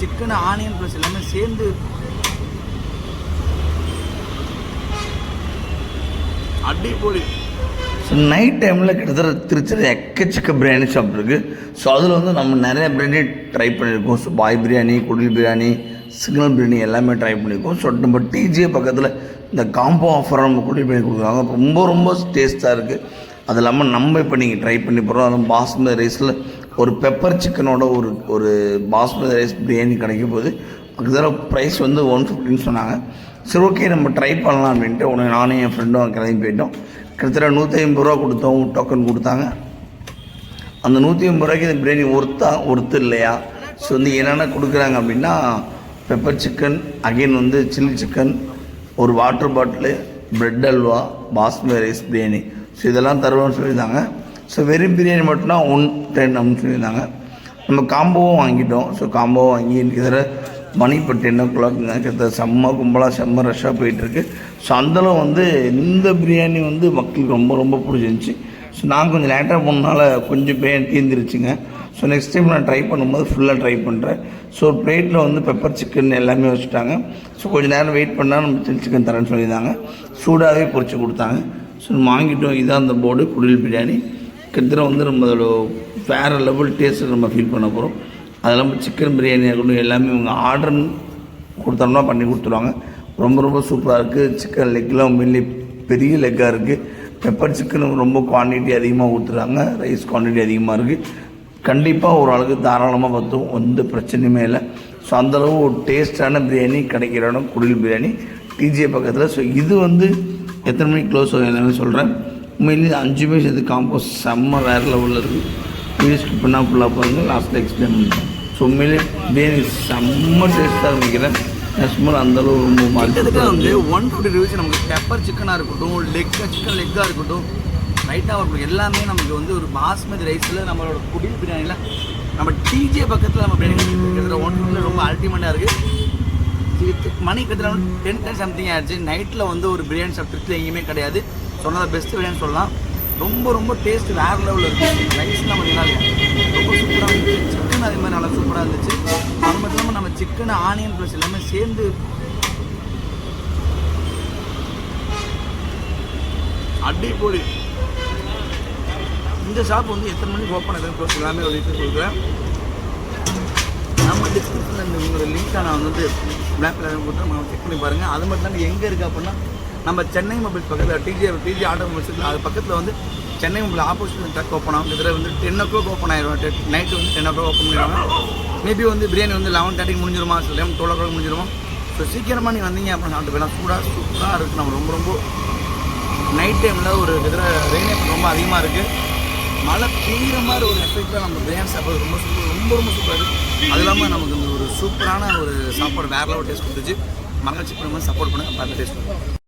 Chicken onion plus எல்லாமே சேர்ந்து அடிப்பொடி so night டைமில் கிட்டத்தட்ட திருச்சியில் எக்கச்சக்க பிரியாணி ஷாப் இருக்குது ஸோ அதில் வந்து நம்ம நிறைய பிரியாணி ட்ரை பண்ணியிருக்கோம். ஸோ பாய் பிரியாணி குடில் பிரியாணி சிக்னல் பிரியாணி எல்லாமே ட்ரை பண்ணியிருக்கோம். ஸோ நம்ம டிஜே பக்கத்தில் இந்த காம்போ ஆஃபராக நம்ம குடில் பிரியாணி கொடுக்குறாங்க. ரொம்ப ரொம்ப டேஸ்ட்டாக இருக்குது அது இல்லாமல் நம்ம இப்போ நீங்கள் ட்ரை பண்ணி போகிறோம் அதுவும் பாஸ்மதி ரைஸில் ஒரு பெப்பர் சிக்கனோட ஒரு ஒரு பாஸ்மதி ரைஸ் பிரியாணி கிடைக்கும் போது அதுதான் ப்ரைஸ் வந்து ஒன் ஃபிஃப்டின்னு சொன்னாங்க. சரி ஓகே நம்ம ட்ரை பண்ணலாம் அப்படின்ட்டு உடனே நானும் என் ஃப்ரெண்டும் கிளம்பி போயிட்டோம். கிட்டத்தட்ட நூற்றி ஐம்பது ரூபா கொடுத்தோம் டோக்கன் கொடுத்தாங்க. அந்த நூற்றி ஐம்பது ரூபாய்க்கு இந்த பிரியாணி ஒர்த்தா ஒர்த்து இல்லையா? ஸோ வந்து என்னென்ன கொடுக்குறாங்க அப்படின்னா பெப்பர் சிக்கன் அகைன் வந்து சில்லி சிக்கன் ஒரு water bottle bread halwa basmati rice biryani so இதெல்லாம் தருவோம்னு சொல்லியிருந்தாங்க. ஸோ வெறும் பிரியாணி மட்டும்னா ஒன் டென் அப்படின்னு சொல்லியிருந்தாங்க. நம்ம காம்போவும் வாங்கிட்டோம். ஸோ காம்போவும் வாங்கி கிட்டத்தட்ட மணி இப்போ டென் ஓ கிளாக்குங்க கிட்டத்தட்ட செம்ம கும்பலாக செம்ம ரஷ்ஷாக போயிட்டுருக்கு. ஸோ அந்தளவு வந்து இந்த பிரியாணி வந்து மக்களுக்கு ரொம்ப ரொம்ப பிடிச்சிருந்துச்சி. ஸோ நான் கொஞ்சம் லேட்டாக போனனால கொஞ்சம் பே தீர்ந்துருச்சுங்க. ஸோ நெக்ஸ்ட் டைம் நான் ட்ரை பண்ணும்போது ஃபுல்லாக ட்ரை பண்ணுறேன் ஸோ ஒரு பிளேட்டில் வந்து பெப்பர் சிக்கன் எல்லாமே வச்சுட்டாங்க. ஸோ கொஞ்சம் நேரம் வெயிட் பண்ணால் நம்ம சில்லி சிக்கன் தரேன்னு சொல்லியிருந்தாங்க. சூடாகவே பொறிச்சு கொடுத்தாங்க. ஸோ வாங்கிட்டோம். இதுதான் அந்த போர்டு குடில் பிரியாணி. கிட்டத்தட்ட வந்து நம்ம அதோட வேறு லெவல் டேஸ்ட்டு நம்ம ஃபீல் பண்ண போகிறோம் அது இல்லாமல் சிக்கன் பிரியாணி இருக்கட்டும் எல்லாமே இவங்க ஆர்டர் கொடுத்தோம்னா பண்ணி கொடுத்துருவாங்க. ரொம்ப ரொம்ப சூப்பராக இருக்குது சிக்கன் லெக்லாம் மில்லி பெரிய லெக்காக இருக்குது பெப்பர் சிக்கன் ரொம்ப குவான்டிட்டி அதிகமாக ஊற்றுறாங்க ரைஸ் குவான்டிட்டி அதிகமாக இருக்குது கண்டிப்பாக ஒரு தாராளமாக பற்றும் எந்த பிரச்சனையுமே இல்லை. ஸோ அந்தளவு ஒரு டேஸ்டான பிரியாணி கிடைக்கிற இடம் குடில் பிரியாணி டிஜே பக்கத்தில். ஸோ இது வந்து எத்தனை மணிக்கு க்ளோஸ் ஆகும் எல்லாமே சொல்கிறேன் உண்மையிலேயே அஞ்சுமே சேர்த்து காம்போஸ் செம்ம வேறு லெவலில் இருக்குது வீடியோ ஸ்கிப் பண்ணால் ஃபுல்லாக பாருங்க லாஸ்ட்டில் எக்ஸ்பிளைன் பண்ணுறேன் ஸோ உண்மையிலே பிரியாணி செம்ம டேஸ்ட்டாக நினைக்கிறேன் நெஸ்மல் அந்தளவு ரொம்ப மாற்றி வந்து ஒன் ஃபிஃப்டி ருபீஸ் நமக்கு பெப்பர் சிக்கனாக இருக்கட்டும் லெக் சிக்கன் லெக்காக இருக்கட்டும் ரைட்டாக இருக்கட்டும் எல்லாமே நமக்கு வந்து ஒரு பாஸ்மதி ரைஸில் நம்மளோட குடில் பிரியாணியில் நம்ம டிஜே பக்கத்தில் நம்ம பிரியாணி ஒன் ஃபிஃப்டியில் ரொம்ப அல்டிமேட்டாக இருக்குது மணி கிட்டத்தட்ட டென் டென் சம்திங் ஆயிடுச்சு. நைட்டில் வந்து ஒரு பிரியாணி சாப்பிட்டு எங்கேயுமே கிடையாது. சொன்னதை பெஸ்ட் பிரியாணி சொல்லலாம். ரொம்ப ரொம்ப டேஸ்ட் வேறு லெவலில் இருக்குது ரைஸ்லாம் பார்த்தீங்கன்னா ரொம்ப சூப்பராக இருந்துச்சு. சிக்கன் அதே மாதிரி நல்லா சூப்பராக இருந்துச்சு. அது மட்டும் இல்லாமல் நம்ம சிக்கன் ஆனியன் ப்ளஸ் எல்லாமே சேர்ந்து அடிப்பொலி இந்த ஷாப் வந்து எத்தனை மணிக்கு ஓப்பன் ஆகுதுன்னு ப்ளஸ் எல்லாமே ஒரு டீட்டெயில் கொடுக்குறேன் நம்ம டிஸ்கிரிப்ஷனில் இந்த உங்களோட லிங்க்காக நான் வந்து பிளாக் கலர் கொடுத்து நம்ம செக் பண்ணி பாருங்கள் அது மட்டும் இல்லாமல் எங்கே இருக்குது அப்படின்னா நம்ம சென்னை மொபைல் பக்கத்தில் டிஜி டிஜி ஆட்டோ மொபைல்ஸ் அது பக்கத்தில் வந்து Chennai mobile opposite truck open ஆகும். இதில் வந்து டென் ஓ கிளாக் ஓப்பன் ஆயிடும் நைட்டு வந்து டென் ஓ கிளாக் ஓப்பன் பண்ணிடுவாங்க. மேபி வந்து பிரியாணி வந்து லெவன் தேர்ட்டிக்கு முடிஞ்சிருமா? லெவன் டுவெல் ஓ கிளாக் முடிஞ்சிருமா? ஸோ சீக்கிரமாக நீங்கள் வந்தீங்க அப்படின்னு சாப்பிட்டு போயிடலாம் சூடாக சூப்பராக இருக்குது நம்ம ரொம்ப ரொம்ப நைட் டைமில் ஒரு இதில் ரெயின் ரொம்ப அதிகமாக இருக்குது மழை பெய்கிற மாதிரி ஒரு எஃபெக்டில் நம்ம பிரியாணி சாப்பிட்றது ரொம்ப சூப்பர் ரொம்ப ரொம்ப சூப்பராக இருக்குது அது இல்லாமல் நமக்கு இந்த ஒரு சூப்பரான ஒரு சாப்பாடு வேற லெவல் டேஸ்ட் கொடுத்துச்சு. மரங்கள் மாதிரி சப்போர்ட் பண்ணுங்கள் பார்த்து டேஸ்ட் பண்ணுங்கள்